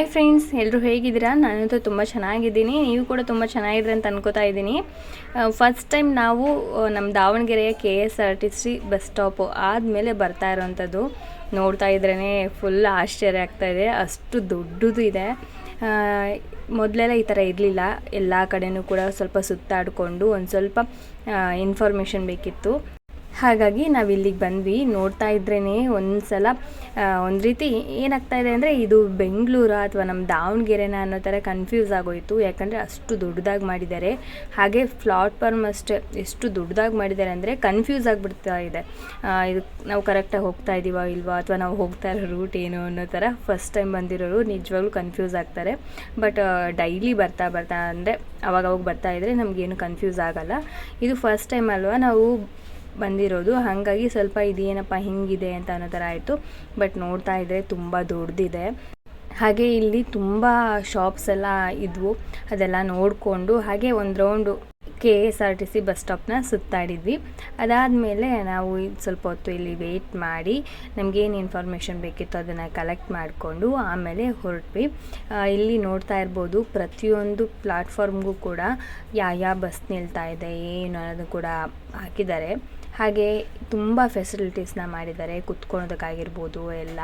Hi friends ಎಲ್ಲರೂ ಹೇಗಿದ್ದೀರಾ? ನಾನಂತೂ ತುಂಬ ಚೆನ್ನಾಗಿದ್ದೀನಿ. ನೀವು ಕೂಡ ತುಂಬ ಚೆನ್ನಾಗಿದ್ರೆ ಅಂತ ಅನ್ಕೋತಾ ಇದ್ದೀನಿ. ಫಸ್ಟ್ ಟೈಮ್ ನಾವು ನಮ್ಮ ದಾವಣಗೆರೆಯ K S R T C bus stop ಆದಮೇಲೆ ಬರ್ತಾ ಇರೋವಂಥದ್ದು ನೋಡ್ತಾ ಇದ್ರೇ ಫುಲ್ ಆಶ್ಚರ್ಯ ಆಗ್ತಾ ಇದೆ. ಅಷ್ಟು ದೊಡ್ಡದು ಇದೆ. ಮೊದಲೆಲ್ಲ ಈ ಥರ ಇರಲಿಲ್ಲ. ಎಲ್ಲ ಕಡೆನೂ ಕೂಡ ಸ್ವಲ್ಪ ಸುತ್ತಾಡಿಕೊಂಡು ಒಂದು ಸ್ವಲ್ಪ ಇನ್ಫಾರ್ಮೇಷನ್ ಬೇಕಿತ್ತು. ಹಾಗಾಗಿ ನಾವು ಇಲ್ಲಿಗೆ ಬಂದ್ವಿ. ನೋಡ್ತಾ ಇದ್ರೇ ಒಂದು ಸಲ ಒಂದು ರೀತಿ ಏನಾಗ್ತಾ ಇದೆ ಅಂದರೆ ಇದು ಬೆಂಗಳೂರು ಅಥವಾ ನಮ್ಮ ದಾವಣಗೆರೆನ ಅನ್ನೋ ಥರ ಕನ್ಫ್ಯೂಸ್ ಆಗೋಯಿತು. ಯಾಕಂದರೆ ಅಷ್ಟು ದೊಡ್ಡದಾಗಿ ಮಾಡಿದ್ದಾರೆ. ಹಾಗೆ ಪ್ಲಾಟ್ಫಾರ್ಮ್ ಅಷ್ಟೇ ಎಷ್ಟು ದೊಡ್ಡದಾಗಿ ಮಾಡಿದ್ದಾರೆ ಅಂದರೆ ಕನ್ಫ್ಯೂಸ್ ಆಗಿಬಿಡ್ತಾ ಇದೆ. ಇದು ನಾವು ಕರೆಕ್ಟಾಗಿ ಹೋಗ್ತಾ ಇದ್ದೀವೋ ಇಲ್ವಾ ಅಥವಾ ನಾವು ಹೋಗ್ತಾ ಇರೋ ರೂಟ್ ಏನು ಅನ್ನೋ ಥರ ಫಸ್ಟ್ ಟೈಮ್ ಬಂದಿರೋರು ನಿಜವಾಗ್ಲೂ ಕನ್ಫ್ಯೂಸ್ ಆಗ್ತಾರೆ. ಬಟ್ ಡೈಲಿ ಬರ್ತಾ ಬರ್ತಾ ಅಂದರೆ ಅವಾಗವಾಗ ಅವಾಗ ಬರ್ತಾ ಇದ್ದರೆ ನಮಗೇನು ಕನ್ಫ್ಯೂಸ್ ಆಗಲ್ಲ. ಇದು ಫಸ್ಟ್ ಟೈಮ್ ಅಲ್ವಾ ನಾವು ಬಂದಿರೋದು. ಹಾಗಾಗಿ ಸ್ವಲ್ಪ ಇದೇನಪ್ಪ ಹಿಂಗಿದೆ ಅಂತ ಅನ್ನೋ ಥರ ಆಯಿತು. ಬಟ್ ನೋಡ್ತಾ ಇದ್ದರೆ ತುಂಬ ದೊಡ್ಡದಿದೆ ಹಾಗೆ ಇಲ್ಲಿ ತುಂಬ ಶಾಪ್ಸ್ ಎಲ್ಲ ಇದ್ವು. ಅದೆಲ್ಲ ನೋಡಿಕೊಂಡು ಹಾಗೆ ಒಂದು round K S R T C bus ಸ್ಟಾಪ್ನ ಸುತ್ತಾಡಿದ್ವಿ. ಅದಾದಮೇಲೆ ನಾವು ಸ್ವಲ್ಪ ಹೊತ್ತು ಇಲ್ಲಿ ವೆಯ್ಟ್ ಮಾಡಿ ನಮಗೇನು ಇನ್ಫಾರ್ಮೇಷನ್ ಬೇಕಿತ್ತು ಅದನ್ನು ಕಲೆಕ್ಟ್ ಮಾಡಿಕೊಂಡು ಆಮೇಲೆ ಹೊರಟ್ವಿ. ಇಲ್ಲಿ ನೋಡ್ತಾ ಇರ್ಬೋದು ಪ್ರತಿಯೊಂದು ಪ್ಲಾಟ್ಫಾರ್ಮ್ಗೂ ಕೂಡ ಯಾವ ಯಾವ ಬಸ್ ನಿಲ್ತಾ ಇದೆ, ಏನು ಅನ್ನೋದು ಕೂಡ ಹಾಕಿದ್ದಾರೆ. ಹಾಗೆ ತುಂಬ ಫೆಸಿಲಿಟೀಸ್ನ ಮಾಡಿದ್ದಾರೆ ಕುತ್ಕೊಳೋದಕ್ಕಾಗಿರ್ಬೋದು ಎಲ್ಲ.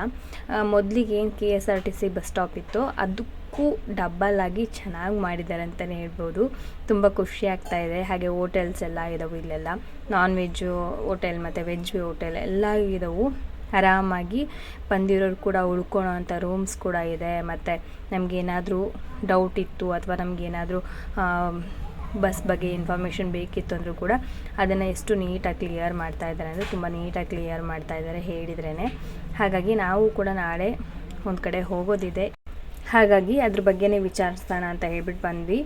ಮೊದಲಿಗೆ ಏನು K S R T C bus stop ಇತ್ತು, ಅದಕ್ಕೂ ಡಬ್ಬಲ್ ಆಗಿ ಚೆನ್ನಾಗಿ ಮಾಡಿದ್ದಾರೆ ಅಂತಲೇ ಹೇಳ್ಬೋದು. ತುಂಬ ಖುಷಿ ಆಗ್ತಾ ಇದೆ. ಹಾಗೆ ಹೋಟೆಲ್ಸ್ ಎಲ್ಲ ಇದಾವೆ ಇಲ್ಲೆಲ್ಲ. ನಾನ್ ವೆಜ್ಜು ಹೋಟೆಲ್ ಮತ್ತು ವೆಜ್ ಹೋಟೆಲ್ ಎಲ್ಲ ಇದಾವೆ. ಆರಾಮಾಗಿ ಬಂದಿರೋರು ಕೂಡ ಉಳ್ಕೊಳ್ಳೋ ಅಂಥ ರೂಮ್ಸ್ ಕೂಡ ಇದೆ. ಮತ್ತು ನಮಗೇನಾದರೂ ಡೌಟ್ ಇತ್ತು ಅಥವಾ ನಮಗೇನಾದರೂ ಬಸ್ ಬಗ್ಗೆ ಇನ್ಫಾರ್ಮೇಷನ್ ಬೇಕಿತ್ತು ಅಂದರೂ ಕೂಡ ಅದನ್ನು ಎಷ್ಟು ನೀಟಾಗಿ ಕ್ಲಿಯರ್ ಮಾಡ್ತಾ ಇದ್ದಾರೆ ಅಂದರೆ ತುಂಬ ನೀಟಾಗಿ ಕ್ಲಿಯರ್ ಮಾಡ್ತಾ ಇದ್ದಾರೆ ಹೇಳಿದ್ರೇ ಹಾಗಾಗಿ ನಾವು ಕೂಡ ನಾಳೆ ಒಂದು ಕಡೆ ಹೋಗೋದಿದೆ. ಹಾಗಾಗಿ ಅದ್ರ ಬಗ್ಗೆನೇ ವಿಚಾರಿಸೋಣ ಅಂತ ಹೇಳ್ಬಿಟ್ಟು ಬಂದ್ವಿ.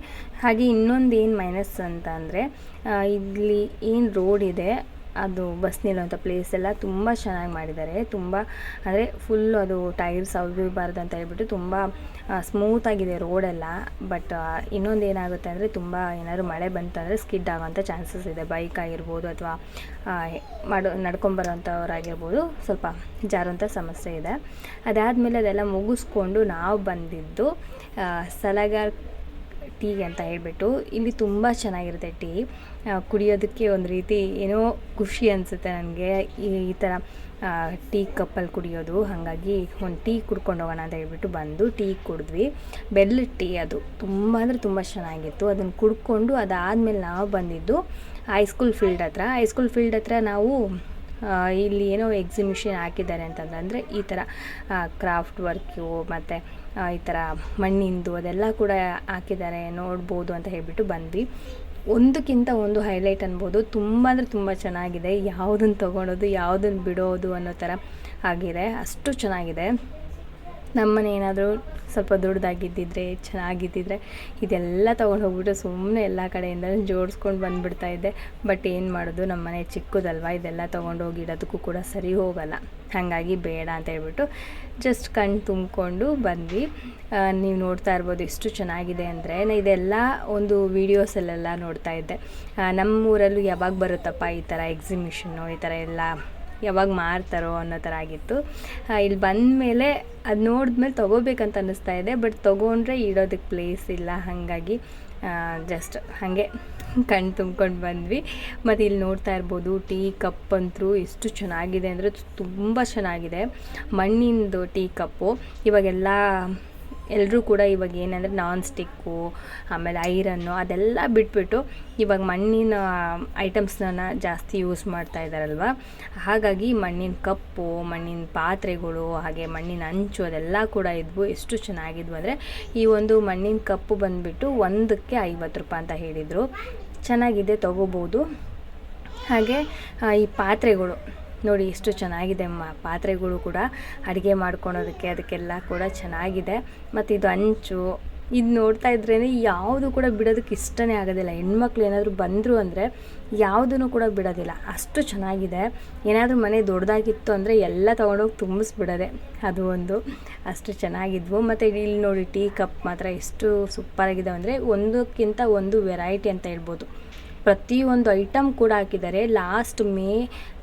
ಹಾಗೆ ಇನ್ನೊಂದು ಏನು ಮೈನಸ್ ಅಂತ ಅಂದರೆ ಇಲ್ಲಿ ಏನು ರೋಡ್ ಇದೆ ಅದು ಬಸ್ ನಿಲ್ಲುವಂಥ ಪ್ಲೇಸ್ ಎಲ್ಲ ತುಂಬ ಚೆನ್ನಾಗಿ ಮಾಡಿದ್ದಾರೆ. ತುಂಬ ಅಂದರೆ ಫುಲ್ ಅದು ಟೈರ್ಸ್ ಅವಿಬಾರ್ದು ಅಂತ ಹೇಳ್ಬಿಟ್ಟು ತುಂಬ ಸ್ಮೂತಾಗಿದೆ ರೋಡೆಲ್ಲ ಬಟ್ ಇನ್ನೊಂದು ಏನಾಗುತ್ತೆ ಅಂದರೆ ತುಂಬ ಏನಾದರೂ ಮಳೆ ಬಂತಂದರೆ ಸ್ಕಿಡ್ ಆಗೋಂಥ ಚಾನ್ಸಸ್ ಇದೆ. ಬೈಕ್ ಆಗಿರ್ಬೋದು ಅಥವಾ ಮಾಡೋ ನಡ್ಕೊಂಬರೋಂಥವ್ರಾಗಿರ್ಬೋದು ಸ್ವಲ್ಪ ಜಾರುವಂಥ ಸಮಸ್ಯೆ ಇದೆ. ಅದಾದಮೇಲೆ ಅದೆಲ್ಲ ಮುಗಿಸ್ಕೊಂಡು ನಾವು ಬಂದಿದ್ದು ಸಲಗಾರ್ ಟೀ ಅಂತ ಹೇಳ್ಬಿಟ್ಟು ಇಲ್ಲಿ ತುಂಬ ಚೆನ್ನಾಗಿರುತ್ತೆ ಟೀ. ಕುಡಿಯೋದಕ್ಕೆ ಒಂದು ರೀತಿ ಏನೋ ಖುಷಿ ಅನಿಸುತ್ತೆ ನನಗೆ. ಈ ಥರ ಟೀ ಕಪ್ಪಲ್ಲಿ ಕುಡಿಯೋದು. ಹಾಗಾಗಿ ಒಂದು ಟೀ ಕುಡ್ಕೊಂಡು ಹೋಗೋಣ ಅಂತ ಹೇಳ್ಬಿಟ್ಟು ಬಂದು ಟೀ ಕುಡಿದ್ವಿ. ಬೆಲ್ಲದ ಟೀ ಅದು. ತುಂಬ ಅಂದರೆ ತುಂಬ ಚೆನ್ನಾಗಿತ್ತು. ಅದನ್ನು ಕುಡ್ಕೊಂಡು ಅದಾದಮೇಲೆ ನಾವು ಬಂದಿದ್ದು ಹೈಸ್ಕೂಲ್ ಫೀಲ್ಡ್ ಹತ್ರ. ಹೈಸ್ಕೂಲ್ ಫೀಲ್ಡ್ ಹತ್ರ ನಾವು ಇಲ್ಲಿ ಏನೋ ಎಕ್ಸಿಬಿಷನ್ ಹಾಕಿದ್ದಾರೆ ಅಂತಂದ್ರೆ ಈ ಥರ ಕ್ರಾಫ್ಟ್ ವರ್ಕು ಮತ್ತು ಈ ಥರ ಮಣ್ಣಿಂದು ಅದೆಲ್ಲ ಕೂಡ ಹಾಕಿದ್ದಾರೆ, ನೋಡ್ಬೋದು ಅಂತ ಹೇಳಿಬಿಟ್ಟು ಬಂದ್ವಿ. ಒಂದಕ್ಕಿಂತ ಒಂದು ಹೈಲೈಟ್ ಅನ್ಬೋದು, ತುಂಬ ಅಂದರೆ ತುಂಬ ಚೆನ್ನಾಗಿದೆ. ಯಾವುದನ್ನು ತೊಗೊಳೋದು ಯಾವುದನ್ನು ಬಿಡೋದು ಅನ್ನೋ ಥರ ಆಗಿದೆ. ಅಷ್ಟು ಚೆನ್ನಾಗಿದೆ. ನಮ್ಮನೆ ಏನಾದರೂ ಸ್ವಲ್ಪ ದೊಡ್ಡದಾಗಿದ್ದಿದ್ರೆ, ಚೆನ್ನಾಗಿದ್ದಿದ್ರೆ ಇದೆಲ್ಲ ತೊಗೊಂಡು ಹೋಗ್ಬಿಟ್ಟು ಸುಮ್ಮನೆ ಎಲ್ಲ ಕಡೆಯಿಂದ ಜೋಡಿಸ್ಕೊಂಡು ಬಂದುಬಿಡ್ತಾ ಇದ್ದೆ. ಬಟ್ ಏನು ಮಾಡೋದು ನಮ್ಮ ಮನೆ ಚಿಕ್ಕದಲ್ವ, ಇದೆಲ್ಲ ತೊಗೊಂಡು ಹೋಗಿ ಇಡೋದಕ್ಕೂ ಕೂಡ ಸರಿ ಹೋಗಲ್ಲ. ಹಾಗಾಗಿ ಬೇಡ ಅಂತ ಹೇಳ್ಬಿಟ್ಟು ಜಸ್ಟ್ ಕಣ್ಣು ತುಂಬಿಕೊಂಡು ಬಂದ್ವಿ. ನೀವು ನೋಡ್ತಾ ಇರ್ಬೋದು ಎಷ್ಟು ಚೆನ್ನಾಗಿದೆ ಅಂದರೆ ಇದೆಲ್ಲ ಒಂದು ವೀಡಿಯೋಸಲ್ಲೆಲ್ಲ ನೋಡ್ತಾ ಇದ್ದೆ. ನಮ್ಮ ನಮ್ಮೂರಲ್ಲೂ ಯಾವಾಗ ಬರುತ್ತಪ್ಪ ಈ ಥರ ಎಕ್ಸಿಬಿಷನ್ನು ಈ ಥರ ಎಲ್ಲ ಯಾವಾಗ ಮಾರ್ತಾರೋ ಅನ್ನೋ ಥರ ಆಗಿತ್ತು. ಇಲ್ಲಿ ಬಂದಮೇಲೆ ಅದು ನೋಡಿದ್ಮೇಲೆ ತೊಗೋಬೇಕಂತ ಅನ್ನಿಸ್ತಾ ಇದೆ. ಬಟ್ ತೊಗೊಂಡ್ರೆ ಇಡೋದಕ್ಕೆ ಪ್ಲೇಸ್ ಇಲ್ಲ. ಹಾಗಾಗಿ ಜಸ್ಟ್ ಹಾಗೆ ಕಣ್ಣು ತುಂಬ್ಕೊಂಡು ಬಂದ್ವಿ. ಮತ್ತು ಇಲ್ಲಿ ನೋಡ್ತಾ ಇರ್ಬೋದು, ಟೀ ಕಪ್ ಅಂತೂ ಎಷ್ಟು ಚೆನ್ನಾಗಿದೆ ಅಂದರೆ ತುಂಬ ಚೆನ್ನಾಗಿದೆ. ಮಣ್ಣಿಂದು ಟೀ ಕಪ್ಪು. ಇವಾಗೆಲ್ಲ ಎಲ್ಲರೂ ಕೂಡ ಇವಾಗ ಏನಂದರೆ ನಾನ್ ಸ್ಟಿಕ್ಕು ಆಮೇಲೆ ಐರನ್ನು ಅದೆಲ್ಲ ಬಿಟ್ಬಿಟ್ಟು ಇವಾಗ ಮಣ್ಣಿನ ಐಟಮ್ಸ್ನ ಜಾಸ್ತಿ ಯೂಸ್ ಮಾಡ್ತಾ ಇದ್ದಾರಲ್ವ ಹಾಗಾಗಿ ಮಣ್ಣಿನ ಕಪ್ಪು, ಮಣ್ಣಿನ ಪಾತ್ರೆಗಳು, ಹಾಗೆ ಮಣ್ಣಿನ ಅಂಚು ಅದೆಲ್ಲ ಕೂಡ ಇದ್ವು, ಎಷ್ಟು ಚೆನ್ನಾಗಿದ್ವು ಅಂದರೆ ಈ ಒಂದು ಮಣ್ಣಿನ ಕಪ್ಪು ಬಂದುಬಿಟ್ಟು ಒಂದಕ್ಕೆ ಐವತ್ತು ರೂಪಾಯಿ ಅಂತ ಹೇಳಿದರು. ಚೆನ್ನಾಗಿದೆ, ತೊಗೋಬೋದು. ಹಾಗೆ ಈ ಪಾತ್ರೆಗಳು ನೋಡಿ ಎಷ್ಟು ಚೆನ್ನಾಗಿದೆ ಮ, ಪಾತ್ರೆಗಳು ಕೂಡ ಅಡುಗೆ ಮಾಡ್ಕೊಳೋದಕ್ಕೆ ಅದಕ್ಕೆಲ್ಲ ಕೂಡ ಚೆನ್ನಾಗಿದೆ. ಮತ್ತು ಇದು ಅಂಚು, ಇದು ನೋಡ್ತಾ ಇದ್ರೇ ಯಾವುದು ಕೂಡ ಬಿಡೋದಕ್ಕೆ ಇಷ್ಟನೇ ಆಗೋದಿಲ್ಲ. ಹೆಣ್ಮಕ್ಳು ಏನಾದರೂ ಬಂದರು ಅಂದರೆ ಯಾವುದನ್ನು ಕೂಡ ಬಿಡೋದಿಲ್ಲ. ಅಷ್ಟು ಚೆನ್ನಾಗಿದೆ. ಏನಾದರೂ ಮನೆ ದೊಡ್ಡದಾಗಿತ್ತು ಅಂದರೆ ಎಲ್ಲ ತೊಗೊಂಡೋಗಿ ತುಂಬಿಸ್ಬಿಡೋದೆ. ಅದು ಒಂದು ಅಷ್ಟು ಚೆನ್ನಾಗಿದ್ವು. ಮತ್ತು ಇಲ್ಲಿ ನೋಡಿ, ಟೀ ಕಪ್ ಮಾತ್ರ ಎಷ್ಟು ಸೂಪರಾಗಿದೆ ಅಂದರೆ ಒಂದಕ್ಕಿಂತ ಒಂದು ವೆರೈಟಿ ಅಂತ ಹೇಳ್ಬೋದು. ಪ್ರತಿಯೊಂದು ಐಟಮ್ ಕೂಡ ಹಾಕಿದ್ದಾರೆ. ಲಾಸ್ಟ್ ಮೇ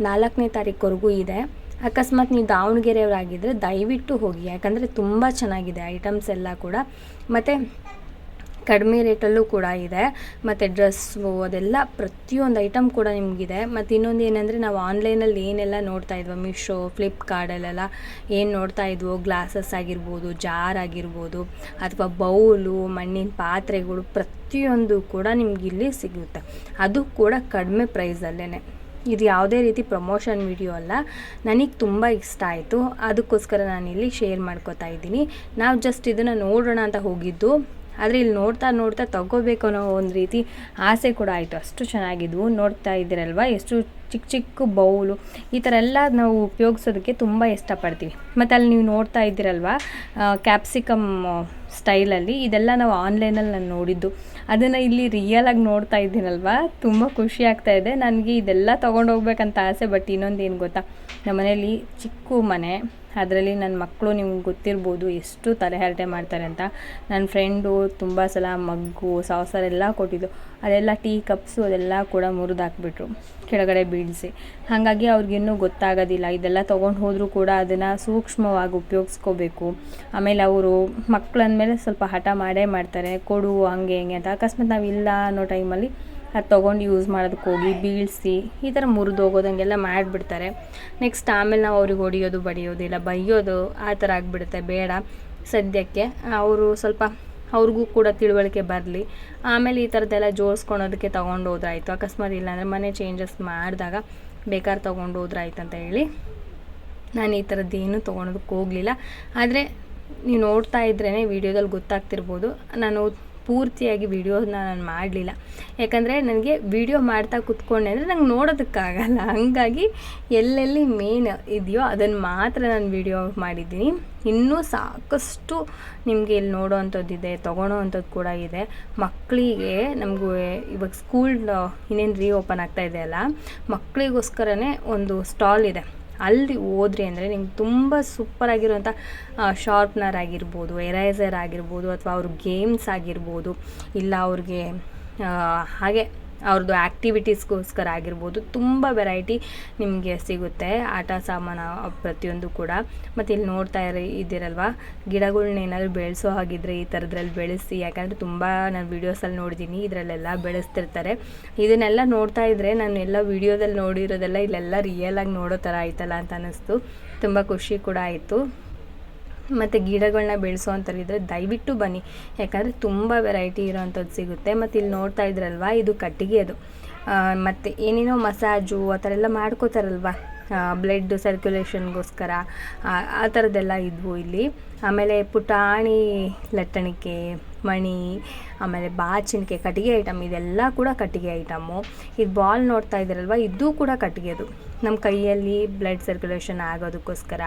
ನಾಲ್ಕನೇ ತಾರೀಕುವರೆಗೂ ಇದೆ. ಅಕಸ್ಮಾತ್ ನೀವು ದಾವಣಗೆರೆಯವರಾಗಿದ್ದರೆ ದಯವಿಟ್ಟು ಹೋಗಿ. ಯಾಕಂದರೆ ತುಂಬ ಚೆನ್ನಾಗಿದೆ ಐಟಮ್ಸ್ ಎಲ್ಲ ಕೂಡ. ಮತ್ತು ಕಡಿಮೆ ರೇಟಲ್ಲೂ ಕೂಡ ಇದೆ. ಮತ್ತು ಡ್ರೆಸ್ಸು ಅದೆಲ್ಲ ಪ್ರತಿಯೊಂದು ಐಟಮ್ ಕೂಡ ನಿಮಗಿದೆ. ಮತ್ತು ಇನ್ನೊಂದು ಏನಂದರೆ ನಾವು ಆನ್ಲೈನಲ್ಲಿ ಏನೆಲ್ಲ ನೋಡ್ತಾ ಇದ್ವೋ ಮೀಶೋ ಫ್ಲಿಪ್ಕಾರ್ಟಲ್ಲೆಲ್ಲ ಏನು ನೋಡ್ತಾ ಇದ್ವೋ ಗ್ಲಾಸಸ್ ಆಗಿರ್ಬೋದು ಜಾರ್ ಆಗಿರ್ಬೋದು, ಅಥವಾ ಬೌಲು, ಮಣ್ಣಿನ ಪಾತ್ರೆಗಳು ಪ್ರತಿಯೊಂದು ಕೂಡ ನಿಮ್ಗೆ ಇಲ್ಲಿ ಸಿಗುತ್ತೆ. ಅದು ಕೂಡ ಕಡಿಮೆ ಪ್ರೈಸಲ್ಲೇ ಇದು ಯಾವುದೇ ರೀತಿ ಪ್ರಮೋಷನ್ ವಿಡಿಯೋ ಅಲ್ಲ. ನನಗೆ ತುಂಬ ಇಷ್ಟ ಆಯಿತು. ಅದಕ್ಕೋಸ್ಕರ ನಾನಿಲ್ಲಿ ಶೇರ್ ಮಾಡ್ಕೋತಾ ಇದ್ದೀನಿ. ನಾವು ಜಸ್ಟ್ ಇದನ್ನು ನೋಡೋಣ ಅಂತ ಹೋಗಿದ್ದು. ಆದರೆ ಇಲ್ಲಿ ನೋಡ್ತಾ ನೋಡ್ತಾ ತಗೋಬೇಕು ಅನ್ನೋ ಒಂದು ರೀತಿ ಆಸೆ ಕೂಡ ಆಯಿತು. ಅಷ್ಟು ಚೆನ್ನಾಗಿದ್ವು. ನೋಡ್ತಾ ಇದ್ದೀರಲ್ವ? ಎಷ್ಟು ಚಿಕ್ಕ ಚಿಕ್ಕ ಬೌಲು. ಈ ಥರ ಎಲ್ಲ ನಾವು ಉಪಯೋಗಿಸೋದಕ್ಕೆ ತುಂಬ ಇಷ್ಟಪಡ್ತೀವಿ. ಮತ್ತು ಅಲ್ಲಿ ನೀವು ನೋಡ್ತಾ ಇದ್ದೀರಲ್ವ? ಕ್ಯಾಪ್ಸಿಕಮ್ ಸ್ಟೈಲಲ್ಲಿ ಇದೆಲ್ಲ ನಾವು ಆನ್ಲೈನಲ್ಲಿ ನಾನು ನೋಡಿದ್ದು. ಅದನ್ನು ಇಲ್ಲಿ ರಿಯಲಾಗಿ ನೋಡ್ತಾ ಇದ್ದೀನಲ್ವಾ? ತುಂಬ ಖುಷಿ ಆಗ್ತಾ ಇದೆ. ನನಗೆ ಇದೆಲ್ಲ ತೊಗೊಂಡು ಹೋಗ್ಬೇಕಂತ ಆಸೆ ಬಟ್ ಇನ್ನೊಂದು ಏನು ಗೊತ್ತಾ? ನಮ್ಮ ಮನೇಲಿ ಚಿಕ್ಕ ಮನೆ. ಅದರಲ್ಲಿ ನನ್ನ ಮಕ್ಕಳು ನಿಮ್ಗೆ ಗೊತ್ತಿರ್ಬೋದು ಎಷ್ಟು ತಲೆಹರಟೆ ಮಾಡ್ತಾರೆ ಅಂತ. ನನ್ನ ಫ್ರೆಂಡು ತುಂಬ ಸಲ ಮಗ್ಗು ಸಾಸರ ಎಲ್ಲ ಕೊಟ್ಟಿದ್ದು. ಅದೆಲ್ಲ ಟೀ ಕಪ್ಸು ಅದೆಲ್ಲ ಕೂಡ ಮುರಿದಾಕ್ಬಿಟ್ರು ಕೆಳಗಡೆ ಬೀಳಿಸಿ. ಹಾಗಾಗಿ ಅವ್ರಿಗಿನ್ನೂ ಗೊತ್ತಾಗೋದಿಲ್ಲ. ಇದೆಲ್ಲ ತೊಗೊಂಡು ಹೋದರೂ ಕೂಡ ಅದನ್ನು ಸೂಕ್ಷ್ಮವಾಗಿ ಉಪಯೋಗಿಸ್ಕೋಬೇಕು. ಆಮೇಲೆ ಅವರು ಮಕ್ಕಳಂದಮೇಲೆ ಸ್ವಲ್ಪ ಹಠ ಮಾಡೇ ಮಾಡ್ತಾರೆ. ಕೊಡು, ಹಂಗೆ, ಹಿಂಗೆ ಅಂತ. ಅಕಸ್ಮಾತ್ ನಾವು ಇಲ್ಲ ಅನ್ನೋ ಟೈಮಲ್ಲಿ ಅದು ತೊಗೊಂಡು ಯೂಸ್ ಮಾಡೋದಕ್ಕೆ ಹೋಗಿ, ಬೀಳಿಸಿ ಈ ಥರ ಮುರಿದು ಹೋಗೋದಂಗೆಲ್ಲ ಮಾಡಿಬಿಡ್ತಾರೆ. ನೆಕ್ಸ್ಟ್ ಆಮೇಲೆ ನಾವು ಅವ್ರಿಗೆ ಹೊಡಿಯೋದು, ಬಡಿಯೋದು ಇಲ್ಲ, ಬೈಯೋದು ಆ ಥರ ಆಗಿಬಿಡುತ್ತೆ. ಬೇಡ. ಸದ್ಯಕ್ಕೆ ಅವರು ಸ್ವಲ್ಪ ಅವ್ರಿಗೂ ಕೂಡ ತಿಳುವಳಿಕೆ ಬರಲಿ. ಆಮೇಲೆ ಈ ಥರದ್ದೆಲ್ಲ ಜೋಡಿಸ್ಕೊಳೋದಕ್ಕೆ ತೊಗೊಂಡು ಹೋದ್ರಾಯ್ತು. ಅಕಸ್ಮಾತ್ ಇಲ್ಲಾಂದರೆ ಮನೆ ಚೇಂಜಸ್ ಮಾಡಿದಾಗ ಬೇಕಾದ್ರೆ ತೊಗೊಂಡು ಹೋದ್ರಾಯ್ತು ಅಂತ ಹೇಳಿ ನಾನು ಈ ಥರದ್ದೇನು ತೊಗೊಳೋದಕ್ಕೆ ಹೋಗಲಿಲ್ಲ. ಆದರೆ ನೀವು ನೋಡ್ತಾ ಇದ್ರೇ ವೀಡಿಯೋದಲ್ಲಿ ಗೊತ್ತಾಗ್ತಿರ್ಬೋದು. ನಾನು ಪೂರ್ತಿಯಾಗಿ ವೀಡಿಯೋನ ನಾನು ಮಾಡಲಿಲ್ಲ. ಯಾಕಂದರೆ ನನಗೆ ವೀಡಿಯೋ ಮಾಡ್ತಾ ಕುತ್ಕೊಂಡೆ ಅಂದರೆ ನಂಗೆ ನೋಡೋದಕ್ಕಾಗಲ್ಲ. ಹಾಗಾಗಿ ಎಲ್ಲೆಲ್ಲಿ ಮೇನ್ ಇದೆಯೋ ಅದನ್ನು ಮಾತ್ರ ನಾನು ವೀಡಿಯೋ ಮಾಡಿದ್ದೀನಿ. ಇನ್ನೂ ಸಾಕಷ್ಟು ನಿಮಗೆ ಇಲ್ಲಿ ನೋಡೋ ಅಂಥದ್ದಿದೆ ತೊಗೊಳೋ ಅಂಥದ್ದು ಕೂಡ ಇದೆ. ಮಕ್ಕಳಿಗೆ ನಮಗೂ ಇವಾಗ ಸ್ಕೂಲ್ ಇನ್ನೇನು ರೀ ಓಪನ್ ಆಗ್ತಾ ಇದೆ ಅಲ್ಲ, ಮಕ್ಕಳಿಗೋಸ್ಕರನೇ ಒಂದು ಸ್ಟಾಲ್ ಇದೆ. ಅಲ್ಲಿ ಹೋದ್ರಿ ಅಂದರೆ ನಿಮ್ಗೆ ತುಂಬ ಸೂಪರಾಗಿರುವಂಥ ಶಾರ್ಪ್ನರ್ ಆಗಿರ್ಬೋದು ಎರೈಸರ್ ಆಗಿರ್ಬೋದು, ಅಥವಾ ಅವ್ರ ಗೇಮ್ಸ್ ಆಗಿರ್ಬೋದು, ಇಲ್ಲ ಅವ್ರಿಗೆ ಹಾಗೆ ಅವ್ರದ್ದು ಆ್ಯಕ್ಟಿವಿಟೀಸ್ಗೋಸ್ಕರ ಆಗಿರ್ಬೋದು, ತುಂಬ ವೆರೈಟಿ ನಿಮಗೆ ಸಿಗುತ್ತೆ ಆಟ ಸಾಮಾನು ಪ್ರತಿಯೊಂದು ಕೂಡ. ಮತ್ತು ಇಲ್ಲಿ ನೋಡ್ತಾ ಇರ, ಇದ್ದೀರಲ್ವ? ಗಿಡಗಳ್ನ ಏನಾದರೂ ಬೆಳೆಸೋ ಹಾಗಿದ್ರೆ ಈ ಥರದ್ರಲ್ಲಿ ಬೆಳೆಸಿ, ಯಾಕಂದರೆ ತುಂಬ ನಾನು ವೀಡಿಯೋಸಲ್ಲಿ ನೋಡಿದ್ದೀನಿ, ಇದರಲ್ಲೆಲ್ಲ ಬೆಳೆಸ್ತಿರ್ತಾರೆ. ಇದನ್ನೆಲ್ಲ ನೋಡ್ತಾ ಇದ್ದರೆ ನಾನು ಎಲ್ಲ ವೀಡಿಯೋದಲ್ಲಿ ನೋಡಿರೋದೆಲ್ಲ ಇಲ್ಲೆಲ್ಲ ರಿಯಲಾಗಿ ನೋಡೋ ಥರ ಆಯ್ತಲ್ಲ ಅಂತ ಅನ್ನಿಸ್ತು. ತುಂಬ ಖುಷಿ ಕೂಡ ಆಯಿತು. ಮತ್ತು ಗಿಡಗಳನ್ನ ಬೆಳೆಸೋ ದಯವಿಟ್ಟು ಬನ್ನಿ. ಯಾಕಂದರೆ ತುಂಬ ವೆರೈಟಿ ಇರೋವಂಥದ್ದು ಸಿಗುತ್ತೆ. ಮತ್ತು ಇಲ್ಲಿ ನೋಡ್ತಾ ಇದ್ರಲ್ವ? ಇದು ಕಟ್ಟಿಗೆ ಅದು. ಮತ್ತು ಏನೇನೋ ಮಸಾಜು, ಆ ಥರ ಎಲ್ಲ ಮಾಡ್ಕೋತಾರಲ್ವಾ? ಬ್ಲಡ್ ಸರ್ಕ್ಯುಲೇಷನ್ಗೋಸ್ಕರ ಆ ಥರದ್ದೆಲ್ಲ ಇದ್ವು ಇಲ್ಲಿ. ಆಮೇಲೆ ಪುಟಾಣಿ ಲಟ್ಟಣಿಕೆ ಮಣಿ ಆಮೇಲೆ ಬಾಚಿಣಿಕೆ ಕಟ್ಟಿಗೆ ಐಟಮ್, ಇದೆಲ್ಲ ಕೂಡ ಕಟ್ಟಿಗೆ ಐಟಮ್ಮು ಇದು ಬಾಲ್ ನೋಡ್ತಾ ಇದ್ದೀರಲ್ವ? ಇದು ಕೂಡ ಕಟ್ಟಿಗೆದು ನಮ್ಮ ಕೈಯಲ್ಲಿ ಬ್ಲಡ್ ಸರ್ಕ್ಯುಲೇಷನ್ ಆಗೋದಕ್ಕೋಸ್ಕರ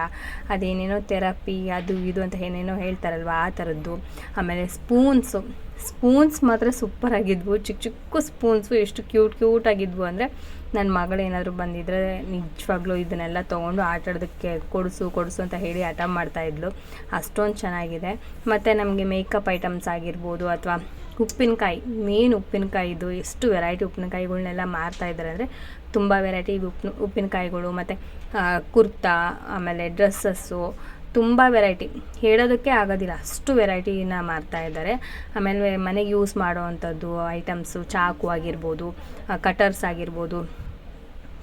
ಅದೇನೇನೋ ಥೆರಪಿ ಅದು ಇದು ಅಂತ ಏನೇನೋ ಹೇಳ್ತಾರಲ್ವ, ಆ ಥರದ್ದು. ಆಮೇಲೆ ಸ್ಪೂನ್ಸು ಸ್ಪೂನ್ಸ್ ಮಾತ್ರ ಸೂಪರ್ ಆಗಿದ್ವು. ಚಿಕ್ಕ ಚಿಕ್ಕ ಸ್ಪೂನ್ಸು ಎಷ್ಟು ಕ್ಯೂಟ್ ಕ್ಯೂಟ್ ಆಗಿದ್ವು ಅಂದರೆ ನನ್ನ ಮಗಳು ಏನಾದರೂ ಬಂದಿದ್ದರೆ ನಿಜವಾಗ್ಲೂ ಇದನ್ನೆಲ್ಲ ತೊಗೊಂಡು ಆಟಾಡೋದಕ್ಕೆ ಕೊಡಿಸು ಕೊಡಿಸು ಅಂತ ಹೇಳಿ ಆಟ ಮಾಡ್ತಾಯಿದ್ಲು ಅಷ್ಟೊಂದು ಚೆನ್ನಾಗಿದೆ. ಮತ್ತು ನಮಗೆ ಮೇಕಪ್ ಐಟಮ್ಸ್ ಆಗಿರ್ಬೋದು ಅಥವಾ ಉಪ್ಪಿನಕಾಯಿ ಮೇನ್ ಉಪ್ಪಿನಕಾಯಿದು ಎಷ್ಟು ವೆರೈಟಿ ಉಪ್ಪಿನಕಾಯಿಗಳನ್ನೆಲ್ಲ ಮಾರ್ತಾ ಇದ್ದಾರೆ ಅಂದರೆ ತುಂಬ ವೆರೈಟಿ ಉಪ್ಪು ಉಪ್ಪಿನಕಾಯಿಗಳು, ಮತ್ತು ಕುರ್ತಾ, ಆಮೇಲೆ ಡ್ರೆಸ್ಸಸ್ಸು ತುಂಬ ವೆರೈಟಿ ಹೇಳೋದಕ್ಕೆ ಆಗೋದಿಲ್ಲ. ಅಷ್ಟು ವೆರೈಟಿನ ಮಾರ್ತಾ ಇದ್ದಾರೆ. ಆಮೇಲೆ ಮನೆಗೆ ಯೂಸ್ ಮಾಡೋ ಅಂಥದ್ದು ಐಟಮ್ಸು ಚಾಕು ಆಗಿರ್ಬೋದು ಕಟರ್ಸ್ ಆಗಿರ್ಬೋದು.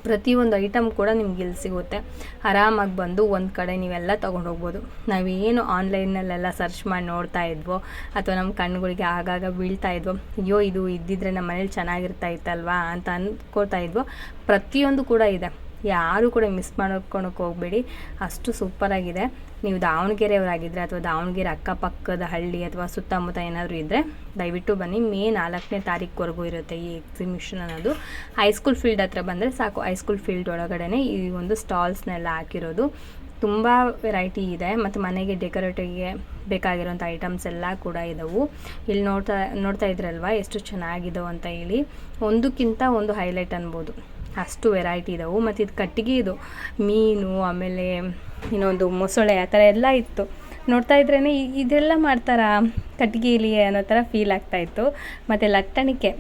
ಪ್ರತಿಯೊಂದು ಐಟಮ್ ಕೂಡ ನಿಮ್ಗೆ ಇಲ್ಲಿ ಸಿಗುತ್ತೆ. ಆರಾಮಾಗಿ ಬಂದು ಒಂದು ಕಡೆ ನೀವೆಲ್ಲ ತೊಗೊಂಡು ಹೋಗ್ಬೋದು. ನಾವೇನು ಆನ್ಲೈನಲ್ಲೆಲ್ಲ ಸರ್ಚ್ ಮಾಡಿ ನೋಡ್ತಾ ಇದ್ವೋ, ಅಥವಾ ನಮ್ಮ ಕಣ್ಣುಗಳಿಗೆ ಆಗಾಗ ಬೀಳ್ತಾ ಇದ್ವೋ, ಅಯ್ಯೋ, ಇದು ಇದ್ದಿದ್ರೆ ನಮ್ಮ ಮನೇಲಿ ಚೆನ್ನಾಗಿರ್ತಾ ಇತ್ತಲ್ವಾ ಅಂತ ಅಂದ್ಕೊಳ್ತಾ ಇದ್ವೋ, ಪ್ರತಿಯೊಂದು ಕೂಡ ಇದೆ. ಯಾರು ಕೂಡ ಮಿಸ್ ಮಾಡ್ಕೊಳಕ್ಕೆ ಹೋಗಬೇಡಿ. ಅಷ್ಟು ಸೂಪರಾಗಿದೆ ನೀವು ದಾವಣಗೆರೆಯವರಾಗಿದ್ದರೆ ಅಥವಾ ದಾವಣಗೆರೆ ಅಕ್ಕಪಕ್ಕದ ಹಳ್ಳಿ ಅಥವಾ ಸುತ್ತಮುತ್ತ ಏನಾದರೂ ಇದ್ದರೆ ದಯವಿಟ್ಟು ಬನ್ನಿ. ಮೇ ನಾಲ್ಕನೇ ತಾರೀಕುವರೆಗೂ ಇರುತ್ತೆ ಈ ಎಕ್ಸಿಬಿಷನ್ ಅನ್ನೋದು. ಹೈಸ್ಕೂಲ್ ಫೀಲ್ಡ್ ಹತ್ರ ಬಂದರೆ ಸಾಕು. ಹೈಸ್ಕೂಲ್ ಫೀಲ್ಡ್ ಒಳಗಡೆ ಈ ಒಂದು ಸ್ಟಾಲ್ಸ್ನೆಲ್ಲ ಹಾಕಿರೋದು. ತುಂಬ ವೆರೈಟಿ ಇದೆ ಮತ್ತು ಮನೆಗೆ ಡೆಕೋರೇಟಿವ್ಗೆ ಬೇಕಾಗಿರೋಂಥ ಐಟಮ್ಸ್ ಎಲ್ಲ ಕೂಡ ಇದ್ದವು ಇಲ್ಲಿ ನೋಡ್ತಾ ನೋಡ್ತಾ ಇದ್ರಲ್ವ? ಎಷ್ಟು ಚೆನ್ನಾಗಿದ್ದವು ಅಂತ ಹೇಳಿ. ಒಂದಕ್ಕಿಂತ ಒಂದು ಹೈಲೈಟ್ ಅನ್ಬೋದು. ಅಷ್ಟು ವೆರೈಟಿ ಇದಾವೆ. ಮತ್ತು ಇದು ಕಟ್ಟಿಗೆ ಇದು, ಮೀನು, ಆಮೇಲೆ ಇನ್ನೊಂದು ಮೊಸಳೆ ಆ ಥರ ಎಲ್ಲ ಇತ್ತು. ನೋಡ್ತಾ ಇದ್ರೇ ಇದೆಲ್ಲ ಮಾಡ್ತಾರಾ ಕಟ್ಟಿಗೆಯಲ್ಲಿ ಅನ್ನೋ ಥರ ಫೀಲ್ ಆಗ್ತಾಯಿತ್ತು ಮತ್ತು ಲಟ್ಟಣಿಕೆ,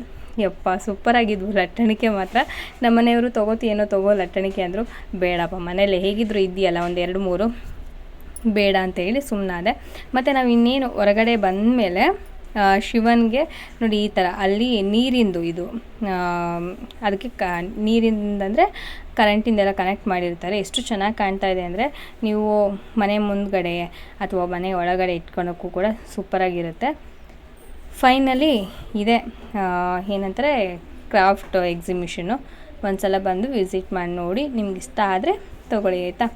ಯಪ್ಪ ಸೂಪರಾಗಿದ್ವು ಲಟ್ಟಣಿಕೆ ಮಾತ್ರ. ನಮ್ಮ ಮನೆಯವರು ತೊಗೋತಿ ಏನೋ ತೊಗೋ ಲಟ್ಟಣಿಕೆ ಅಂದರು, ಬೇಡಪ್ಪ ಮನೇಲಿ ಹೇಗಿದ್ರು ಇದೆಯಲ್ಲ ಒಂದು ಎರಡು ಮೂರು, ಬೇಡ ಅಂತ ಹೇಳಿ ಸುಮ್ಮನಾದೆ ಮತ್ತು ನಾವು ಇನ್ನೇನು ಹೊರಗಡೆ ಬಂದಮೇಲೆ ಶಿವನಿಗೆ ನೋಡಿ ಈ ಥರ ಅಲ್ಲಿ ನೀರಿಂದು ಇದು. ಅದಕ್ಕೆ ಕ ನೀರಿಂದಂದರೆ ಕರೆಂಟಿಂದೆಲ್ಲ ಕನೆಕ್ಟ್ ಮಾಡಿರ್ತಾರೆ. ಎಷ್ಟು ಚೆನ್ನಾಗಿ ಕಾಣ್ತಾ ಇದೆ ಅಂದರೆ ನೀವು ಮನೆ ಮುಂದ್ಗಡೆ ಅಥವಾ ಮನೆ ಒಳಗಡೆ ಇಟ್ಕೊಳೋಕ್ಕೂ ಕೂಡ ಸೂಪರಾಗಿರುತ್ತೆ ಫೈನಲಿ ಇದೆ ಏನಂತಾರೆ ಕ್ರಾಫ್ಟ್ ಒಂದು ಸಲ ಬಂದು ವಿಸಿಟ್ ಮಾಡಿ ನೋಡಿ, ನಿಮ್ಗೆ ಇಷ್ಟ ಆದರೆ ತೊಗೊಳ್ಳಿ ಆಯಿತಾ?